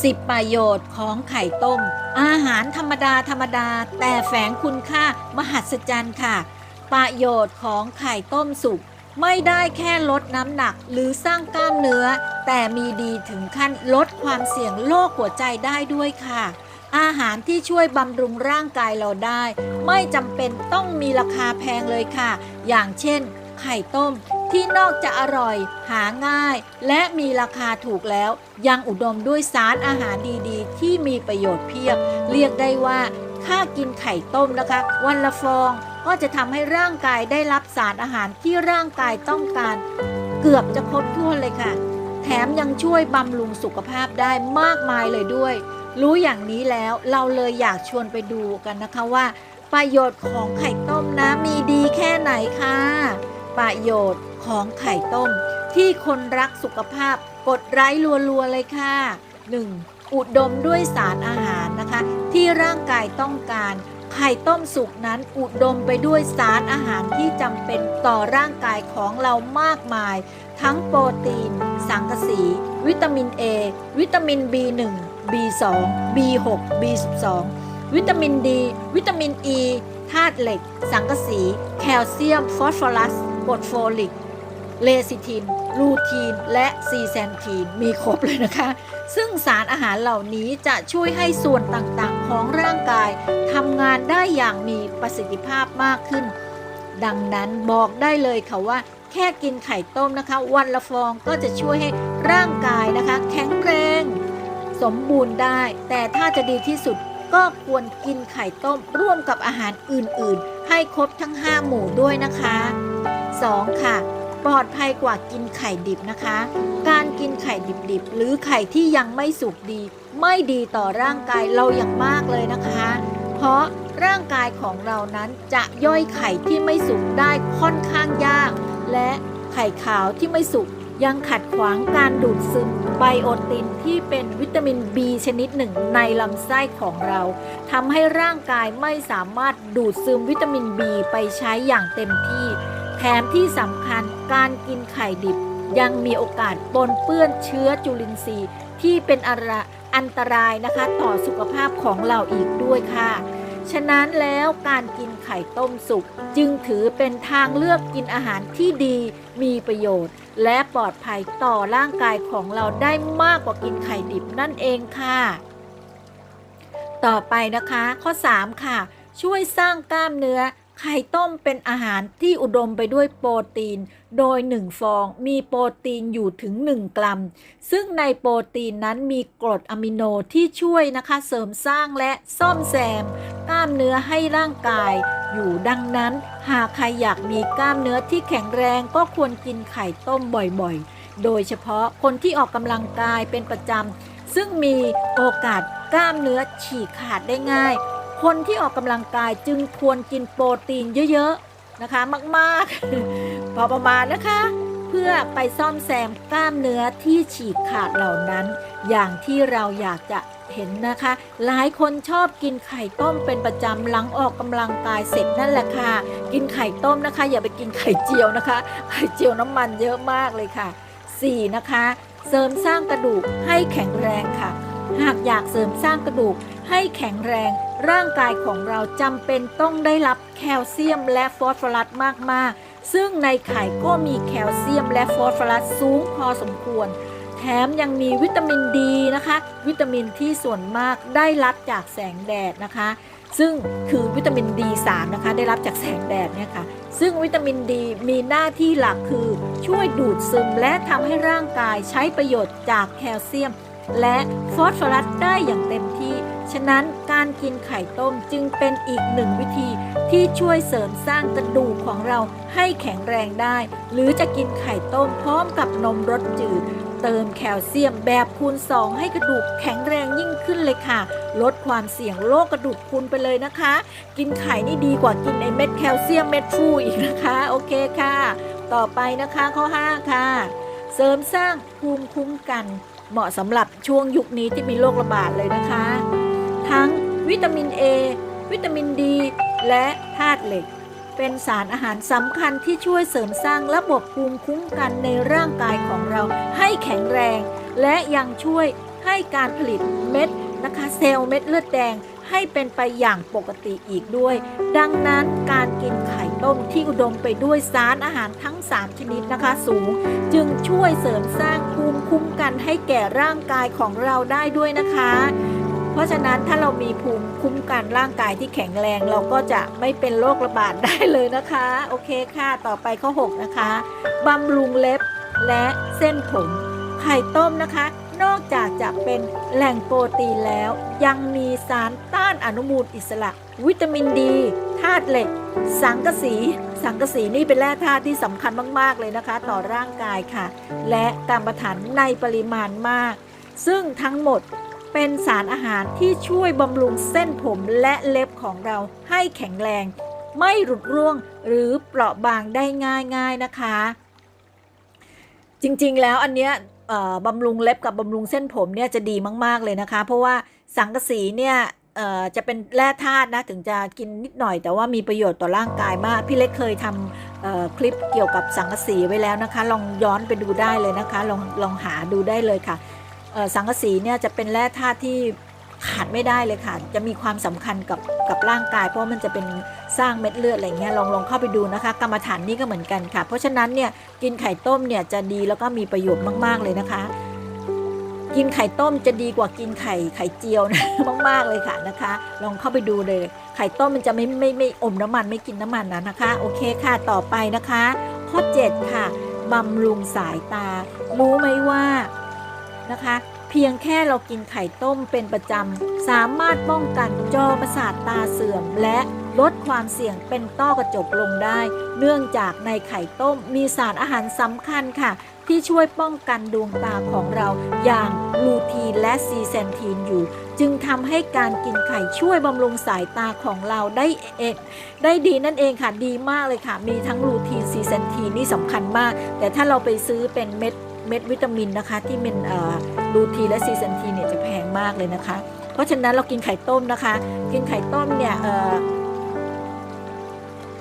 10 ประโยชน์ของไข่ต้ม อาหารธรรมดาธรรมดา แต่แฝงคุณค่ามหัศจรรย์ค่ะ ประโยชน์ของไข่ต้มสุกไม่ได้แค่ลดน้ำหนักหรือสร้างกล้ามเนื้อ แต่มีดีถึงขั้นลดความเสี่ยงโรคหัวใจได้ด้วยค่ะ อาหารที่ช่วยบำรุงร่างกายเราได้ ไม่จำเป็นต้องมีราคาแพงเลยค่ะ อย่างเช่น ไข่ต้ม ที่นอกจากอร่อย หาง่าย และมีราคาถูกแล้ว ยังอุดมด้วยสารอาหารดีๆ ที่มีประโยชน์เพียบ เรียกได้ว่าค่ากินไข่ต้มนะคะ วันละฟองก็จะทำให้ร่างกายได้รับสารอาหารที่ร่างกายต้องการ เกือบจะครบถ้วนเลยค่ะ แถมยังช่วยบำรุงสุขภาพได้มากมายเลยด้วย รู้อย่างนี้แล้วเราเลยอยากชวนไปดูกันนะคะว่า ประโยชน์ของไข่ต้มนะมีดีแค่ไหนค่ะ ประโยชน์ของไข่ต้ม ที่คนรักสุขภาพกดไลค์รัวๆเลยค่ะ 1. อุดมด้วยสารอาหารนะคะ ที่ร่างกายต้องการ ไข่ต้มสุกนั้นอุดมไปด้วยสารอาหารที่จำเป็นต่อร่างกายของเรามากมาย ทั้งโปรตีน สังกะสี วิตามิน A วิตามิน B1 B2 B6 B12 วิตามิน D วิตามิน E ธาตุเหล็ก สังกะสี แคลเซียม ฟอสฟอรัส กรดโฟลิก เลซิทิน ลูทีน และซีแซนทีน มีครบเลยนะคะ ซึ่งสารอาหารเหล่านี้จะช่วยให้ส่วนต่างๆของร่างกายทำงานได้อย่างมีประสิทธิภาพมากขึ้น ดังนั้นบอกได้เลยค่ะว่าแค่กินไข่ต้มนะคะ วันละฟองก็จะช่วยให้ร่างกายนะคะ แข็งแรง สมบูรณ์ได้ แต่ถ้าจะดีที่สุดก็ควรกินไข่ต้มร่วมกับอาหารอื่นๆ ให้ครบทั้ง 5 หมู่ด้วยนะคะ 2. ค่ะ ปลอดภัยกว่ากินไข่ดิบนะคะ การกินไข่ดิบๆ หรือไข่ที่ยังไม่สุกดี ไม่ดีต่อร่างกายเราอย่างมากเลยนะคะ เพราะร่างกายของเรานั้นจะย่อยไข่ที่ไม่สุกได้ค่อนข้างยาก และไข่ขาวที่ไม่สุกยังขัดขวางการดูดซึมไบโอตินที่เป็นวิตามิน B ชนิดหนึ่งในลำไส้ของเราทำให้ร่างกายไม่สามารถดูดซึมวิตามิน B ไปใช้อย่างเต็มที่ แถมที่สำคัญการกินไข่ดิบยังมีโอกาสปนเปื้อนเชื้อจุลินทรีย์ ที่เป็นอ,รอันตรายนะคะ ต่อสุขภาพของเราอีกด้วยค่ะ ฉะนั้นแล้วการกินไข่ต้มสุกจึงถือเป็นทางเลือกกินอาหารที่ดี มีประโยชน์ และปลอดภัยต่อร่างกายของเราได้มากกว่ากินไข่ดิบนั่นเองค่ะ ต่อไปนะคะข้อ 3 ค่ะ ช่วยสร้างกล้ามเนื้อ ไข่ต้มเป็นอาหารที่อุดมไปด้วยโปรตีน โดย 1 ฟองมีโปรตีนอยู่ถึง 1 กรัม ซึ่งในโปรตีนนั้นมีกรดอะมิโนที่ช่วยนะคะเสริมสร้างและซ่อมแซม กล้ามเนื้อให้ร่างกาย อยู่ดังนั้น หากใครอยากมีกล้ามเนื้อที่แข็งแรงก็ควรกินไข่ต้มบ่อยๆ โดยเฉพาะคนที่ออกกำลังกายเป็นประจำซึ่งมีโอกาสกล้ามเนื้อฉีกขาดได้ง่าย คนที่ออกกำลังกายจึงควรกินโปรตีนเยอะๆนะคะ มากๆ พอประมาณนะคะ เพื่อไปซ่อมแซมกล้ามเนื้อที่ฉีกขาดเหล่านั้น อย่างที่เราอยากจะเห็นนะคะ หลายคนชอบกินไข่ต้มเป็นประจำหลังออกกำลังกายเสร็จนั่นแหละค่ะ กินไข่ต้มนะคะ อย่าไปกินไข่เจียวนะคะ ไข่เจียวน้ำมันเยอะมากเลยค่ะ 4. นะคะ เสริมสร้างกระดูกให้แข็งแรงค่ะ หากอยากเสริมสร้างกระดูก ให้แข็งแรง ร่างกายของเราจำเป็นต้องได้รับแคลเซียมและฟอสฟอรัสมากๆ ซึ่งในไข่ก็มีแคลเซียมและฟอสฟอรัสสูงพอสมควร แถมยังมีวิตามินดีนะคะ วิตามินที่ส่วนมากได้รับจากแสงแดดนะคะ ซึ่งคือวิตามิน D3 นะคะ ได้รับจากแสงแดดเนี่ยค่ะ ซึ่งวิตามินดีมีหน้าที่หลักคือช่วยดูดซึมและทำให้ร่างกายใช้ประโยชน์จากแคลเซียมและฟอสฟอรัสได้อย่างเต็มที่ ฉะนั้นการกินไข่ต้มจึงเป็นอีกหนึ่งวิธีที่ช่วยเสริมสร้างกระดูกของเราให้แข็งแรงได้ หรือจะกินไข่ต้มพร้อมกับนมรสจืด เติมแคลเซียมแบบคูณ 2 ให้กระดูกแข็งแรงยิ่งขึ้นเลยค่ะ ลดความเสี่ยงโรคกระดูกพรุนไปเลยนะคะ กินไข่นี่ดีกว่ากินไอเม็ดแคลเซียมเม็ดฟูอีกนะคะ โอเคค่ะ ต่อไปนะคะข้อ 5 ค่ะ เสริมสร้างภูมิคุ้มกันเหมาะสำหรับช่วงยุคนี้ที่มีโรคระบาดเลยนะคะ ทั้งวิตามิน A วิตามินดี และธาตุเหล็ก เป็นสารอาหารสำคัญที่ช่วยเสริมสร้างระบบภูมิคุ้มกันในร่างกายของเราให้แข็งแรง และยังช่วยให้การผลิตเม็ดนะคะเซลล์เม็ดเลือดแดงให้เป็นไปอย่างปกติอีกด้วย ดังนั้นการกินไข่ต้มที่อุดมไปด้วยสารอาหารทั้ง 3 ชนิดนะคะสูง จึงช่วยเสริมสร้างภูมิคุ้มกันให้แก่ร่างกายของเราได้ด้วยนะคะ เพราะฉะนั้นถ้าเรามีภูมิคุ้มกันร่างกายที่แข็งแรง เราก็จะไม่เป็นโรคระบาดได้เลยนะคะ โอเคค่ะ ต่อไปข้อ 6 นะคะบำรุงเล็บและเส้นผม ไข่ต้มนะคะ นอกจากจะเป็นแหล่งโปรตีนแล้ว ยังมีสารต้านอนุมูลอิสระ วิตามินดีธาตุเหล็ก สังกะสี สังกะสีนี่เป็นแร่ธาตุที่สำคัญมากๆเลยนะคะ ต่อร่างกายค่ะ และการประทานในปริมาณมาก ซึ่งทั้งหมด เป็นสารอาหารที่ช่วยบำรุงเส้นผมและเล็บของเราให้แข็งแรง ไม่หลุดร่วงหรือเปราะบางได้ง่ายๆนะคะ จริงๆแล้วอันเนี้ยบำรุงเล็บกับบำรุงเส้นผมเนี่ยจะดีมากๆเลยนะคะ เพราะว่าสังกะสีเนี่ยจะเป็นแร่ธาตุนะถึงจะกินนิดหน่อย แต่ว่ามีประโยชน์ต่อร่างกายมาก พี่เล็กเคยทำคลิปเกี่ยวกับสังกะสีไว้แล้วนะคะ ลองย้อนไปดูได้เลยนะคะ ลองลองหาดูได้เลยค่ะ สังกะสีเนี่ยจะเป็นแร่ธาตุที่ขาดไม่ได้เลยค่ะ จะมีความสำคัญกับกับร่างกาย เพราะมันจะเป็นสร้างเม็ดเลือดอะไรเงี้ยลองลองเข้าไปดูนะคะ กรรมฐานนี่ก็เหมือนกันค่ะ เพราะฉะนั้นเนี่ยกินไข่ต้มเนี่ยจะดีแล้วก็มีประโยชน์มาก ๆ เลยนะคะ กินไข่ต้มจะดีกว่ากินไข่ไข่เจียวนะมาก ๆ เลยค่ะนะคะ ลองเข้าไปดูเลย ไข่ต้มมันจะไม่ไม่ไม่อมน้ำมันไม่กินน้ำมันนะนะคะ โอเคค่ะต่อไปนะคะ ข้อ 7 ค่ะบำรุงสายตา รู้ไหมว่า นะคะ เพียงแค่เรากินไข่ต้มเป็นประจำ สามารถป้องกันจอประสาทตาเสื่อม และลดความเสี่ยงเป็นต้อกระจกลงได้ เนื่องจากในไข่ต้มมีสารอาหารสำคัญค่ะ ที่ช่วยป้องกันดวงตาของเราอย่างลูทีนและซีเซนทีนอยู่ จึงทำให้การกินไข่ช่วยบำรุงสายตาของเราได้เอได้ดีนั่นเองค่ะดีมากเลยค่ะ มีทั้งลูทีนซีเซนทีนนี่สำคัญมาก แต่ถ้าเราไปซื้อเป็นเม็ด เม็ดวิตามินนะคะ ที่เป็นลูทีและซีเซนทีเนี่ยจะแพงมากเลยนะคะ เพราะฉะนั้นเรากินไข่ต้มนะคะ กินไข่ต้มเนี่ย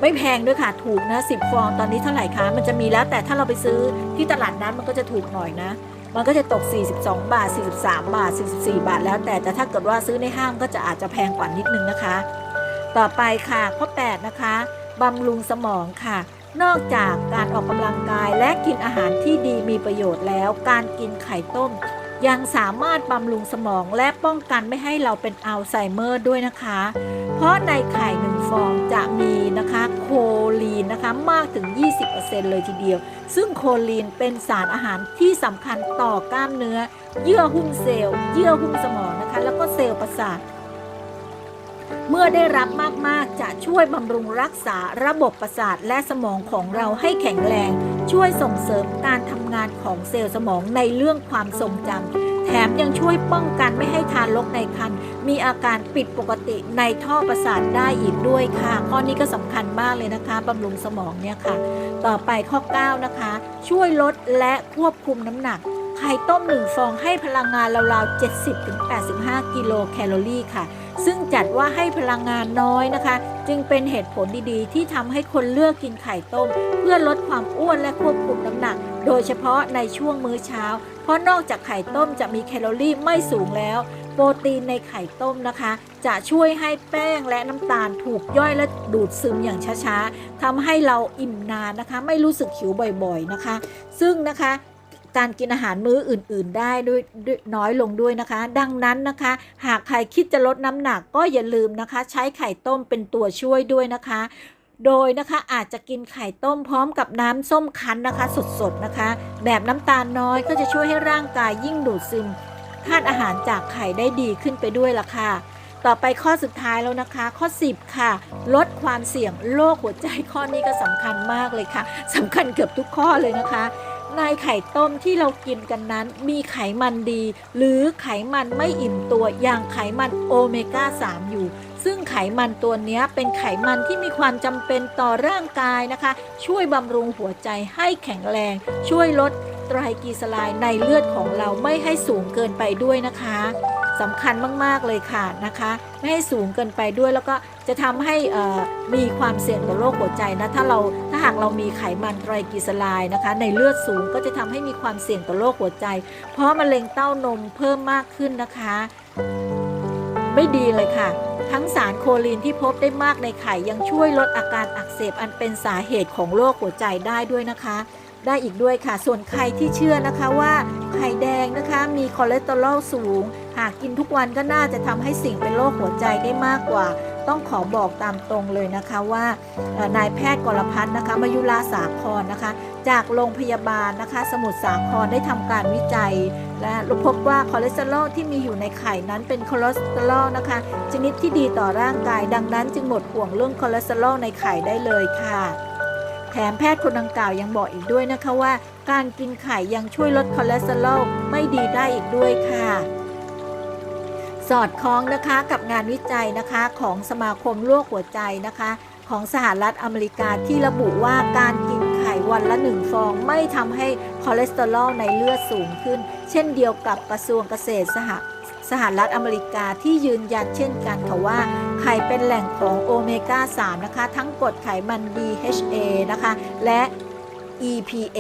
ไม่แพงด้วยค่ะถูกนะสิบฟองตอนนี้เท่าไหร่คะมันจะมีแล้วแต่ถ้าเราไปซื้อที่ตลาดนัดมันก็จะถูกหน่อยนะ มันก็จะตก 42 บาท 43 บาท 44 บาทแล้วแต่แต่ถ้าเกิดว่าซื้อในห้างก็จะอาจจะแพงกว่านิดนึงนะคะ ต่อไปค่ะข้อ8นะคะบำรุงสมองค่ะ นอกจากการออกกำลังกายและกินอาหารที่ดีมีประโยชน์แล้ว การกินไข่ต้ม ยังสามารถบำรุงสมองและป้องกันไม่ให้เราเป็นอัลไซเมอร์ด้วยนะคะ เพราะในไข่หนึ่งฟองจะมีนะคะโคลีนนะคะมากถึง 20%เลยทีเดียว ซึ่งโคลีนเป็นสารอาหารที่สำคัญต่อกล้ามเนื้อ เยื่อหุ้มเซลล์ เยื่อหุ้มสมองนะคะ แล้วก็เซลล์ประสาท เมื่อได้รับมากๆ จะช่วยบำรุงรักษาระบบประสาทและสมองของเราให้แข็งแรง ช่วยส่งเสริมการทำงานของเซลล์สมองในเรื่องความทรงจำแถมยังช่วยป้องกันไม่ให้ทารกในครรภ์มีอาการผิดปกติในท่อประสาทได้อีกด้วยค่ะ ข้อนี้ก็สำคัญมากเลยนะคะบำรุงสมองเนี่ยค่ะ ต่อไปข้อ 9 นะคะ ช่วยลดและควบคุมน้ำหนัก ไข่ต้มหนึ่งฟองให้พลังงานราวๆ 70-85 กิโลแคลอรี่ค่ะ ซึ่งจัดว่าให้พลังงานน้อยนะคะ จึงเป็นเหตุผลดีๆ ที่ทำให้คนเลือกกินไข่ต้ม เพื่อลดความอ้วนและควบคุมน้ำหนัก โดยเฉพาะในช่วงมื้อเช้า เพราะนอกจากไข่ต้มจะมีแคลอรี่ไม่สูงแล้ว โปรตีนในไข่ต้มนะคะ จะช่วยให้แป้งและน้ำตาลถูกย่อยและดูดซึมอย่างช้าๆทำให้เราอิ่มนานนะคะ ไม่รู้สึกหิวบ่อยๆนะคะ ซึ่งนะคะ การกินอาหารมื้ออื่น ๆ ได้ด้วยวยน้อยลงด้วยนะคะ ดังนั้นนะคะ หากใครคิดจะลดน้ำหนักก็อย่าลืมนะคะ ใช้ไข่ต้มเป็นตัวช่วยด้วยนะคะ โดยนะคะอาจจะกินไข่ต้มพร้อมกับน้ำส้มคั้นนะคะ สดๆนะคะ แบบน้ำตาลน้อยก็จะช่วยให้ร่างกายยิ่งดูดซึมธาตุอาหารจากไข่ได้ดีขึ้นไปด้วยล่ะค่ะต่อไปข้อสุดท้ายแล้วนะคะ ข้อ 10 ค่ะ ลดความเสี่ยงโรคหัวใจข้อนี้ก็สำคัญมากเลยค่ะสำคัญเกือบทุกข้อเลยนะคะ ในไข่ต้มที่เรากินกันนั้น มีไขมันดี หรือไขมันไม่อิ่มตัวอย่างไขมันโอเมก้า 3 อยู่ ซึ่งไขมันตัวนี้เป็นไขมันที่มีความจำเป็นต่อร่างกายนะคะ ช่วยบำรุงหัวใจให้แข็งแรง ช่วยลดไตรกลีเซอไรด์ในเลือดของเราไม่ให้สูงเกินไปด้วยนะคะ สำคัญมาก ๆ เลยค่ะนะคะ ไม่ให้สูงเกินไปด้วยแล้วก็จะทำให้มีความเสี่ยงต่อโรคหัวใจนะถ้าเราถ้าหากเรามีไขมันไตรกลีเซอไรด์นะคะ ในเลือดสูงก็จะทำให้มีความเสี่ยงต่อโรคหัวใจ เพราะมะเร็งเต้านมเพิ่มมากขึ้นนะคะ ไม่ดีเลยค่ะทั้งสารโคลีนที่พบได้มากในไข่ยังช่วยลดอาการอักเสบอันเป็นสาเหตุของโรคหัวใจได้ด้วยนะคะ ได้อีกด้วยค่ะ ส่วนใครที่เชื่อนะคะว่าไข่แดงนะคะมีคอเลสเตอรอลสูง หากกินทุกวันก็น่าจะทำให้สิ่งเป็นโรคหัวใจได้มากกว่า ต้องขอบอกตามตรงเลยนะคะว่านายแพทย์กรพัฒน์นะคะมายุราสาครนะคะ จากโรงพยาบาลนะคะ สมุทรสาครได้ทำการวิจัย และพบว่าคอเลสเตอรอลที่มีอยู่ในไข่นั้นเป็นคอเลสเตอรอลนะคะ ชนิดที่ดีต่อร่างกายดังนั้นจึงหมดห่วงเรื่องคอเลสเตอรอลในไข่ได้เลยค่ะ แถมแพทย์คนดังกล่าวยังบอกอีกด้วยนะคะว่า การกินไข่ยังช่วยลดคอเลสเตอรอลไม่ดีได้อีกด้วยค่ะสอดคล้องนะคะกับงานวิจัยนะคะของสมาคมโรคหัวใจนะคะ ของสหรัฐอเมริกาที่ระบุว่าการกินไข่วันละหนึ่งฟอง ไม่ทำให้คอเลสเตอรอลในเลือดสูงขึ้น เช่นเดียวกับกระทรวงเกษตรสห สหรัฐอเมริกาที่ยืนยันเช่นกันค่ะว่า ไข่เป็นแหล่งของโอเมก้า 3 นะคะ ทั้งกรดไขมัน DHA นะคะ และ EPA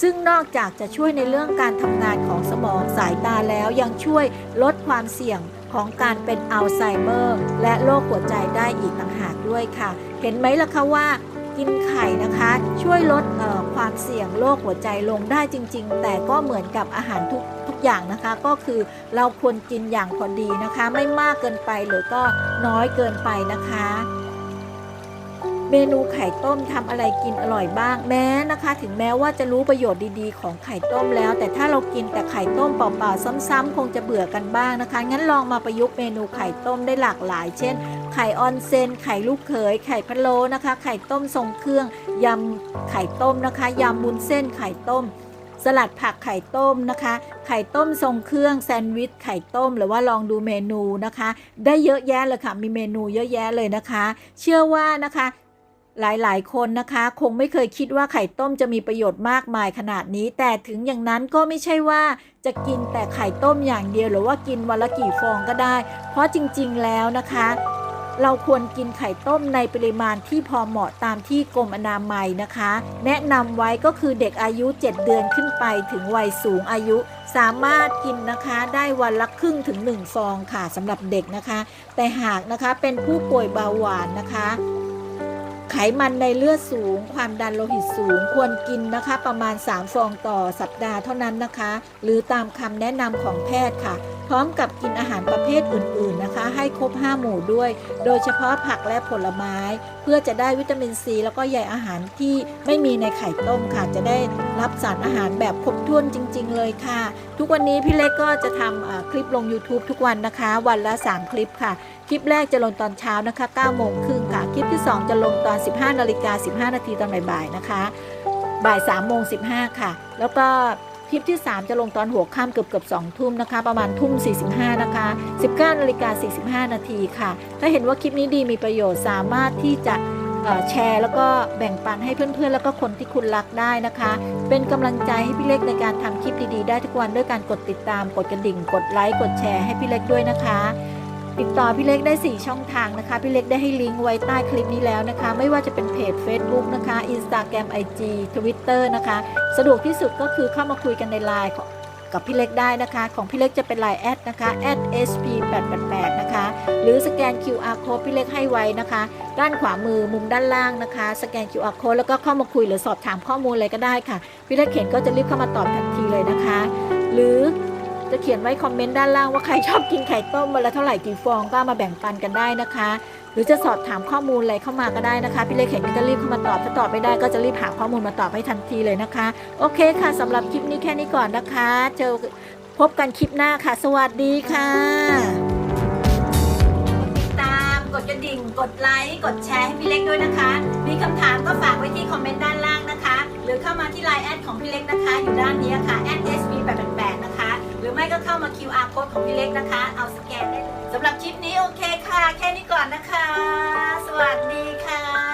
ซึ่งนอกจากจะช่วยในเรื่องการทำงานของสมองสายตาแล้วยังช่วยลดความเสี่ยงของการเป็นอัลไซเมอร์ และโรคหัวใจได้อีกต่างหากด้วยค่ะ เห็นไหมล่ะคะว่า กินไข่นะคะ ช่วยลดความเสี่ยงโรคหัวใจลงได้จริง ๆ แต่ก็เหมือนกับอาหารทุกทุกอย่างนะคะ ก็คือเราควรกินอย่างพอดีนะคะ ไม่มากเกินไปหรือก็น้อยเกินไปนะคะ เมนูไข่ต้มทำอะไรกินอร่อยบ้างแม้นะคะ ถึงแม้ว่าจะรู้ประโยชน์ดีๆ ของไข่ต้มแล้ว แต่ถ้าเรากินแต่ไข่ต้มเปล่าๆซ้ำๆคงจะเบื่อกันบ้างนะคะ งั้นลองมาประยุกต์เมนูไข่ต้มได้หลากหลาย เช่น ไข่ออนเซนไข่ลูกเขยไข่พะโล้นะคะ ไข่ต้มทรงเครื่องยำไข่ต้มนะคะยำมุนเส้นไข่ต้มสลัดผักไข่ต้มนะคะ ไข่ต้มทรงเครื่องแซนด์วิชไข่ต้ม หรือว่าลองดูเมนูนะคะ ได้เยอะแยะเลยค่ะ มีเมนูเยอะแยะเลยนะคะ เชื่อว่านะคะ หลายๆ คนนะคะ คงไม่เคยคิดว่าไข่ต้มจะมีประโยชน์มากมายขนาดนี้ แต่ถึงอย่างนั้นก็ไม่ใช่ว่าจะกินแต่ไข่ต้มอย่างเดียวหรือว่ากินวันละกี่ฟองก็ได้ เพราะจริงๆแล้วนะคะ เราควรกินไข่ต้มในปริมาณที่พอเหมาะตามที่กรมอนามัยนะคะ แนะนำไว้ก็คือเด็กอายุ 7 เดือนขึ้นไปถึงวัยสูงอายุ สามารถกินนะคะได้วันละครึ่งถึง 1 ฟองค่ะสำหรับเด็กนะคะ แต่หากนะคะเป็นผู้ป่วยเบาหวานนะคะ ไขมันในเลือดสูง ความดันโลหิตสูง ควรกินนะคะ ประมาณ 3 ฟองต่อสัปดาห์เท่านั้นนะคะ หรือตามคำแนะนำของแพทย์ค่ะ พร้อมกับกินอาหารประเภทอื่น ๆนะคะ ให้ครบ 5 หมู่ด้วย โดยเฉพาะผักและผลไม้ เพื่อจะได้วิตามินซี แล้วก็ใยอาหารที่ไม่มีในไข่ต้มค่ะ จะได้รับสารอาหารแบบครบถ้วนจริง ๆ เลยค่ะ ทุกวันนี้พี่เล็กก็จะทำคลิปลง YouTube ทุกวันนะคะ วันละ 3 คลิปค่ะ ลิปแรกจะลงตอนเช้านะคะ9โมงครึ่งค่ะ คลิปที่ 2 จะลงตอน 15นาฬิกา15 นาทีตอนบ่ายๆนะคะ บ่าย3โมง15 ค่ะ แล้วก็คลิปที่ 3 จะลงตอนหัวค่ำเกือบเกือบ2ทุ่มนะคะ ประมาณทุ่ม 45 นะคะ 19นาฬิกา45 นาทีค่ะ ถ้าเห็นว่าคลิปนี้ดีมีประโยชน์สามารถที่จะแชร์แล้วก็แบ่งปันให้เพื่อนๆ แล้วก็คนที่คุณรักได้นะคะ เป็นกำลังใจให้พี่เล็กในการทำคลิปดีๆ ได้ทุกวันด้วยการกดติดตาม กดกระดิ่ง กดไลค์ กดแชร์ให้พี่เล็กด้วยนะคะ ติดต่อพี่เล็กได้ 4 ช่องทางนะคะ พี่เล็กได้ให้ลิงก์ไว้ใต้คลิปนี้แล้วนะคะ ไม่ว่าจะเป็นเพจ Facebook นะคะ Instagram IG Twitter นะคะ สะดวกที่สุดก็คือเข้ามาคุยกันในไลน์กับพี่เล็กได้นะคะ ของพี่เล็กจะเป็นไลน์แอดนะคะ @sp888 นะคะ หรือสแกน QR code พี่เล็กให้ไว้นะคะ ด้านขวามือมุมด้านล่างนะคะ สแกน QR code แล้วก็เข้ามาคุยหรือสอบถามข้อมูลอะไรก็ได้ค่ะ พี่เล็กเขียนก็จะรีบเข้ามาตอบทันทีเลยนะคะ หรือ จะเขียนไว้คอมเมนต์ด้านล่างว่าใครชอบกินไข่ต้มวันละเท่าไหร่กี่ฟองก็มาแบ่งปันกันได้นะคะ หรือจะสอบถามข้อมูลอะไรเข้ามาก็ได้นะคะพี่เล็กเห็นก็จะรีบเข้ามาตอบถ้าตอบไม่ได้ก็จะรีบหาข้อมูลมาตอบให้ทันทีเลยนะคะ โอเคค่ะสำหรับคลิปนี้แค่นี้ก่อนนะคะ เจอพบกันคลิปหน้าค่ะ สวัสดีค่ะติดตามกดกระดิ่งกดไลค์กดแชร์ให้พี่เล็กด้วยนะคะ มีคำถามก็ฝากไว้ที่คอมเมนต์ด้านล่างนะคะ หรือเข้ามาที่ไลน์แอดของพี่เล็กนะคะ อยู่ด้านนี้ค่ะ @sb888 นะคะ หรือไม่ก็เข้ามา QR code ของพี่เล็กนะคะ เอาสแกนได้เลยสำหรับคลิปนี้โอเคค่ะ แค่นี้ก่อนนะคะ สวัสดีค่ะ